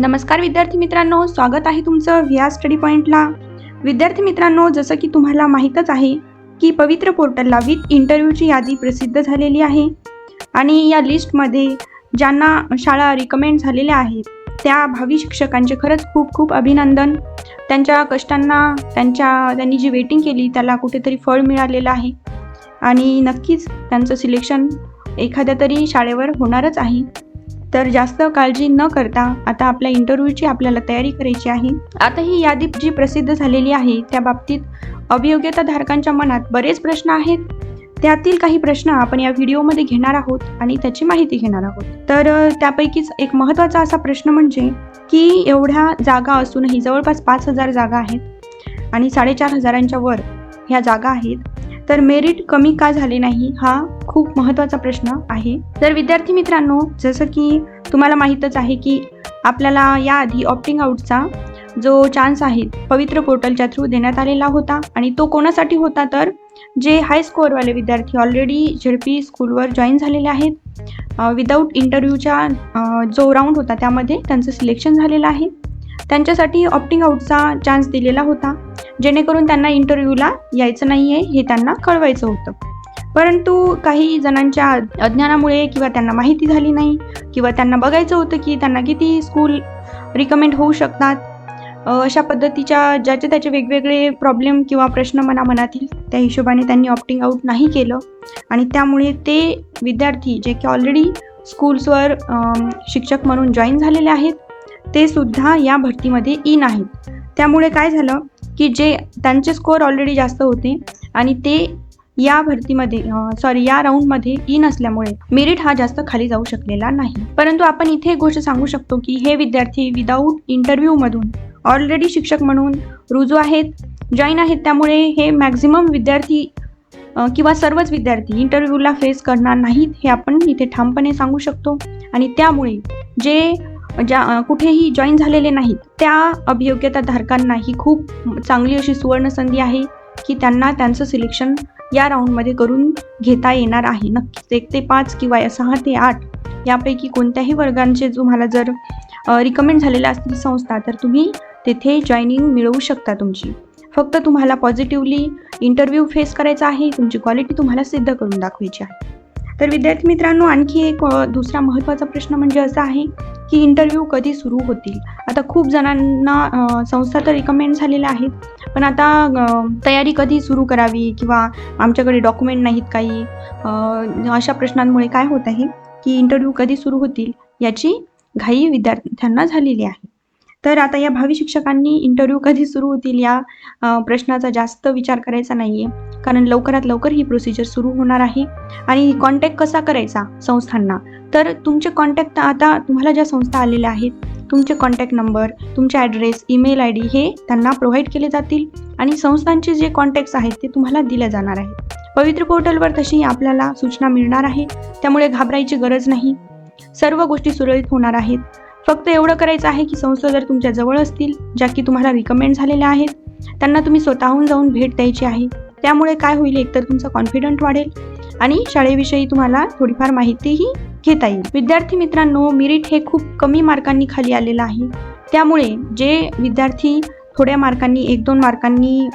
नमस्कार विद्यार्थी मित्रांनो स्वागत आहे तुमचं व्हिया स्टडी पॉईंटला विद्यार्थी मित्रांनो जसं की तुम्हाला माहीतच आहे की पवित्र पोर्टलला विथ इंटरव्ह्यूची यादी प्रसिद्ध झालेली आहे आणि या लिस्टमध्ये ज्यांना शाळा रिकमेंड झालेल्या आहेत त्या भावी शिक्षकांचे खरंच खूप खूप अभिनंदन. त्यांच्या कष्टांना त्यांच्या त्यांनी जी वेटिंग केली त्याला कुठेतरी फळ मिळालेलं आहे. आणि नक्कीच त्यांचं सिलेक्शन एखाद्या तरी शाळेवर होणारच आहे. तर जास्त काळजी न करता आता आपल्या इंटरव्ह्यूची आपल्याला तयारी करायची आहे. आता ही यादी जी प्रसिद्ध झालेली आहे त्या बाबतीत अभियोग्यता धारकांच्या मनात बरेच प्रश्न आहेत. त्यातील काही प्रश्न आपण या व्हिडिओमध्ये घेणार आहोत आणि त्याची माहिती घेणार आहोत. तर त्यापैकीच एक महत्त्वाचा असा प्रश्न म्हणजे की एवढ्या जागा असूनही जवळपास पाच हजार जागा आहेत आणि साडेचार हजारांच्या वर ह्या जागा आहेत. तर मेरिट कमी का झाले नाही हा खूप महत्त्वाचा प्रश्न आहे. तर विद्यार्थी मित्रांनो जसं की तुम्हाला माहीतच आहे की आपल्याला याआधी ऑप्टिंग आउटचा जो चान्स आहे पवित्र पोर्टलच्या थ्रू देण्यात आलेला होता. आणि तो कोणासाठी होता तर जे हाय स्कोअरवाले विद्यार्थी ऑलरेडी झेडपी स्कूलवर जॉईन झालेले आहेत. विदाऊट इंटरव्ह्यूच्या जो राऊंड होता त्यामध्ये त्यांचं सिलेक्शन झालेलं आहे. त्यांच्यासाठी ऑप्टिंग आउटचा चान्स दिलेला होता. जेणेकरून त्यांना इंटरव्ह्यूला यायचं नाही आहे हे त्यांना कळवायचं होतं. परंतु काही जणांच्या अज्ञानामुळे किंवा त्यांना माहिती झाली नाही किंवा त्यांना बघायचं होतं की त्यांना किती स्कूल रिकमेंड होऊ शकतात अशा पद्धतीच्या ज्याचे त्याचे वेगवेगळे प्रॉब्लेम किंवा प्रश्न मना मनातील त्या हिशोबाने त्यांनी ऑप्टिंग आऊट नाही केलं. आणि त्यामुळे ते विद्यार्थी जे की ऑलरेडी स्कूल्सवर शिक्षक म्हणून जॉईन झालेले आहेत ते सुद्धा या भरतीमध्ये इन आहेत. त्यामुळे काय झालं की जे त्यांचे स्कोअर ऑलरेडी जास्त होते आणि ते या भरतीमध्ये सॉरी या राऊंडमध्ये इन e असल्यामुळे मेरिट हा जास्त खाली जाऊ शकलेला नाही. परंतु आपण इथे एक गोष्ट सांगू शकतो की हे विद्यार्थी विदाऊट इंटरव्ह्यूमधून ऑलरेडी शिक्षक म्हणून रुजू आहेत जॉईन आहेत. त्यामुळे हे मॅक्झिमम विद्यार्थी किंवा सर्वच विद्यार्थी इंटरव्ह्यूला फेस करणार नाहीत हे आपण इथे ठामपणे सांगू शकतो. आणि त्यामुळे जे ज्या कुठेही जॉईन झालेले नाहीत त्या अभियोग्यता धारकांना ही खूप चांगली अशी सुवर्ण संधी आहे की त्यांना त्यांचं सिलेक्शन या राऊंडमध्ये करून घेता येणार आहे. नक्कीच एक ते पाच किंवा या सहा ते आठ यापैकी कोणत्याही वर्गांचे तुम्हाला जर रिकमेंड झालेल्या असतील संस्था तर तुम्ही तेथे जॉईनिंग मिळवू शकता तुमची. फक्त तुम्हाला पॉझिटिव्हली इंटरव्ह्यू फेस करायचा आहे तुमची क्वालिटी तुम्हाला सिद्ध करून दाखवायची आहे. तर विद्यार्थी मित्रांनो आणखी एक दुसरा महत्त्वाचा प्रश्न म्हणजे असा आहे की इंटरव्ह्यू कधी सुरू होतील? आता खूप जणांना संस्था तर रिकमेंड झालेल्या आहेत पण आता तयारी कधी सुरू करावी किंवा आमच्याकडे डॉक्युमेंट नाहीत काही? अशा प्रश्नांमुळे काय होत आहे की इंटरव्ह्यू कधी सुरू होतील याची घाई विद्यार्थ्यांना झालेली आहे. तर आता या भावी शिक्षकांनी इंटरव्ह्यू कधी सुरू होतील या प्रश्नाचा जास्त विचार करायचा नाही आहे कारण लवकरात लवकर ही प्रोसिजर सुरू होणार आहे. आणि कॉन्टॅक्ट कसा करायचा संस्थांना? तर तुमचे कॉन्टॅक्ट आता तुम्हाला ज्या संस्था आलेल्या आहेत तुमचे कॉन्टॅक्ट नंबर तुमचे ॲड्रेस ईमेल आय डी हे त्यांना प्रोव्हाइड केले जातील आणि संस्थांचे जे कॉन्टॅक्ट्स आहेत ते तुम्हाला दिले जाणार आहेत. पवित्र पोर्टलवर तशी आपल्याला सूचना मिळणार आहे. त्यामुळे घाबरायची गरज नाही. सर्व गोष्टी सुरळीत होणार आहेत. फक्त एवढं करायचं आहे की संस्था जर तुमच्या जवळ असतील ज्या की तुम्हाला रिकमेंड झालेल्या आहेत त्यांना तुम्ही स्वतःहून जाऊन भेट द्यायची आहे. त्यामुळे काय होईल एकतर तुमचा कॉन्फिडंट वाढेल आणि शाळेविषयी तुम्हाला थोडीफार माहितीही घेता येईल विद्यार्थी मित्रांनो मेरिट हे खूप कमी मार्कांनी खाली आलेलं आहे. त्यामुळे जे विद्यार्थी थोड्या मार्कांनी एक दोन मार्कांनी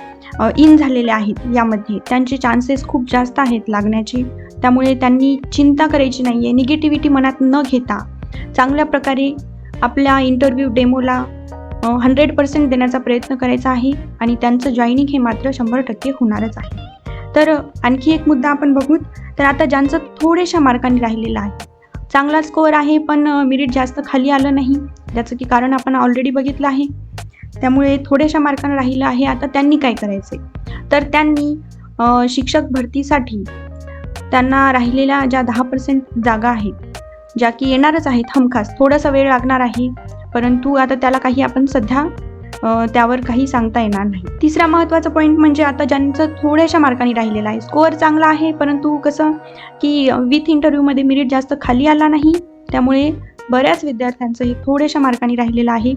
इन झालेले आहेत यामध्ये त्यांचे चान्सेस खूप जास्त आहेत लागण्याचे. त्यामुळे त्यांनी चिंता करायची नाही आहे निगेटिव्हिटी मनात न घेता चांगल्या प्रकारे आपल्या इंटरव्ह्यू डेमोला हंड्रेड पर्सेंट देण्याचा प्रयत्न करायचा आहे आणि त्यांचं जॉईनिंग हे मात्र शंभर टक्के होणारच आहे. तर आणखी एक मुद्दा आपण बघूत. तर आता ज्यांचं थोड्याशा मार्कांनी राहिलेलं आहे चांगला स्कोअर आहे पण मिरिट जास्त खाली आलं नाही. ज्याचं की कारण आपण ऑलरेडी बघितलं आहे. त्यामुळे थोड्याशा मार्कांना राहिलं आहे. आता त्यांनी काय करायचे तर त्यांनी शिक्षक भरतीसाठी त्यांना राहिलेल्या ज्या दहा पर्सेंट जागा आहेत ज्या की येणारच आहेत हमखास. थोडासा वेळ लागणार आहे. परंतु आता त्याला काही आपण सध्या त्यावर काही सांगता येणार नाही. तिसरा महत्त्वाचा पॉईंट म्हणजे आता ज्यांचं थोड्याशा मार्कांनी राहिलेला आहे. स्कोअर चांगला आहे परंतु कसं की विथ इंटरव्ह्यूमध्ये मेरिट जास्त खाली आला नाही. त्यामुळे बऱ्याच विद्यार्थ्यांचं हे थोड्याशा मार्कांनी राहिलेलं आहे.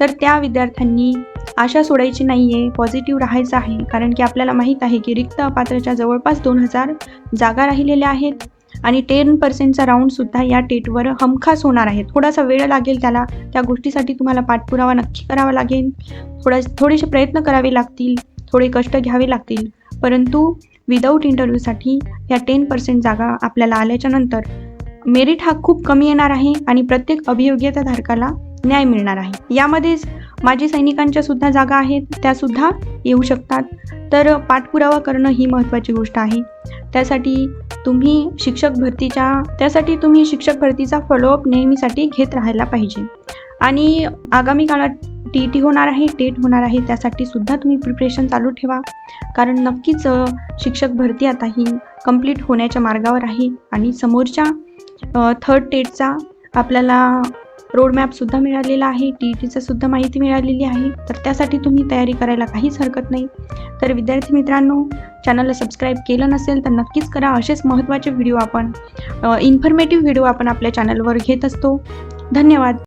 तर त्या विद्यार्थ्यांनी आशा सोडायची नाही आहे पॉझिटिव्ह राहायचं आहे. कारण की आपल्याला माहीत आहे की रिक्त पात्राच्या जवळपास दोन हजार जागा राहिलेल्या आहेत. आणि टेन पर्सेंटचा राऊंडसुद्धा या टेटवर हमखास होणार आहे. थोडासा वेळ लागेल त्याला. त्या गोष्टीसाठी तुम्हाला पाठपुरावा नक्की करावा लागेल. थोडा थोडेसे प्रयत्न करावे लागतील. थोडे कष्ट घ्यावे लागतील. परंतु विदाऊट इंटरव्ह्यूसाठी या टेन पर्सेंट जागा आपल्याला आल्याच्यानंतर मेरिट हा खूप कमी येणार आहे आणि प्रत्येक अभियोग्यताधारकाला न्याय मिळणार आहे. यामध्येच माजी सैनिकांच्या सुद्धा जागा आहेत. त्यासुद्धा येऊ शकतात. तर पाठपुरावा करणं ही महत्त्वाची गोष्ट आहे. त्यासाठी तुम्ही शिक्षक भरतीच्या त्यासाठी तुम्ही शिक्षक भरतीचा फॉलोअप नेहमीसाठी घेत राहायला पाहिजे. आणि आगामी काळात टी टी होणार आहे टेट होणार आहे त्यासाठी सुद्धा तुम्ही प्रिपरेशन चालू ठेवा. कारण नक्कीच शिक्षक भरती आता ही कंप्लीट होण्याच्या मार्गावर आहे. आणि समोरच्या थर्ड टेटचा आपल्याला रोडमॅपसुद्धा मिळालेला आहे टी ई टीचं सुद्धा माहिती मिळालेली आहे. तर त्यासाठी तुम्ही तयारी करायला काहीच हरकत नाही. तर विद्यार्थी मित्रांनो चॅनलला सबस्क्राईब केलं नसेल तर नक्कीच करा. असेच महत्त्वाचे व्हिडिओ आपण इन्फॉर्मेटिव्ह व्हिडिओ आपण आपल्या चॅनलवर घेत असतो. धन्यवाद.